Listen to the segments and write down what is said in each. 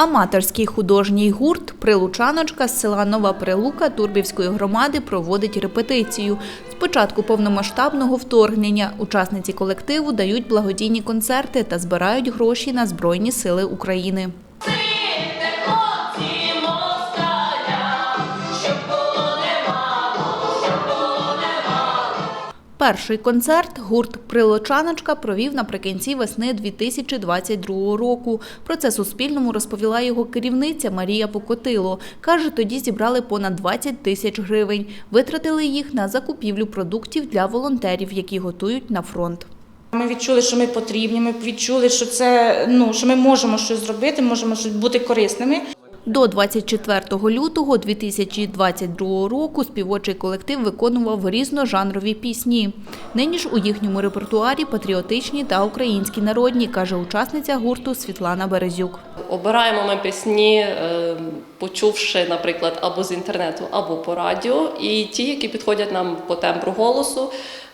Аматорський художній гурт Прилучаночка з села Нова Прилука Турбівської громади проводить репетицію. З початку повномасштабного вторгнення учасниці колективу дають благодійні концерти та збирають гроші на Збройні сили України. Перший концерт гурт Прилучаночка провів наприкінці весни 2022 року. Про це Суспільному розповіла його керівниця Марія Покотило. Каже, тоді зібрали понад 20 тисяч гривень. Витратили їх на закупівлю продуктів для волонтерів, які готують на фронт. Ми відчули, що ми потрібні. Ми відчули, що це ну що ми можемо щось зробити, можемо бути корисними. До 24 лютого 2022 року співочий колектив виконував різножанрові пісні. Нині ж у їхньому репертуарі патріотичні та українські народні, каже учасниця гурту Світлана Березюк. Обираємо ми пісні, е, почувши, наприклад, або з інтернету, або по радіо, і ті, які підходять нам по тембру голосу,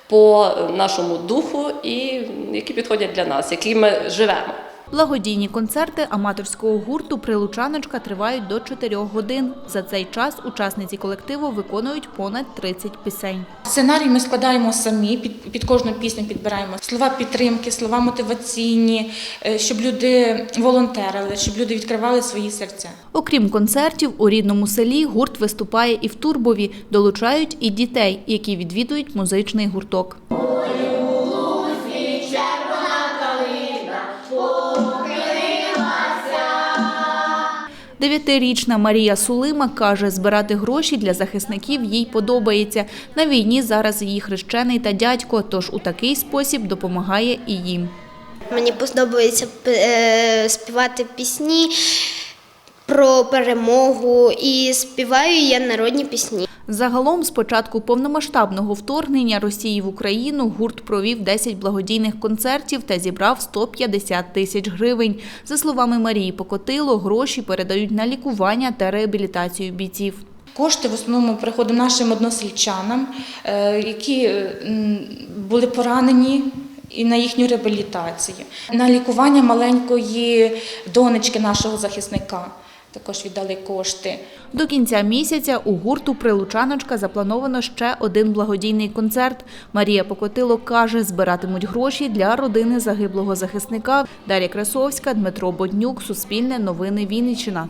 по нашому духу, і які підходять для нас, які ми живемо. Благодійні концерти аматорського гурту Прилучаночка тривають до 4 годин. За цей час учасниці колективу виконують понад 30 пісень. Сценарій ми складаємо самі, під, під кожну пісню підбираємо слова підтримки, слова мотиваційні, е, щоб люди волонтерили, щоб люди відкривали свої серця. Окрім концертів, у рідному селі гурт виступає і в Турбові. Долучають і дітей, які відвідують музичний гурток. Дев'ятирічна Марія Сулима каже, збирати гроші для захисників їй подобається. На війні зараз її хрещений та дядько, тож у такий спосіб допомагає і їм. Мені подобається е, співати пісні про перемогу і співаю я народні пісні. Загалом, з початку повномасштабного вторгнення Росії в Україну, гурт провів 10 благодійних концертів та зібрав 150 тисяч гривень. За словами Марії Покотило, гроші передають на лікування та реабілітацію бійців. Кошти в основному приходять нашим односельчанам, е, які е, були поранені. І на їхню реабілітацію, на лікування маленької донечки нашого захисника також віддали кошти. До кінця місяця у гурту Прилучаночка заплановано ще один благодійний концерт. Марія Покотило каже, збиратимуть гроші для родини загиблого захисника. Дар'я Красовська, Дмитро Боднюк, Суспільне новини Вінниччина.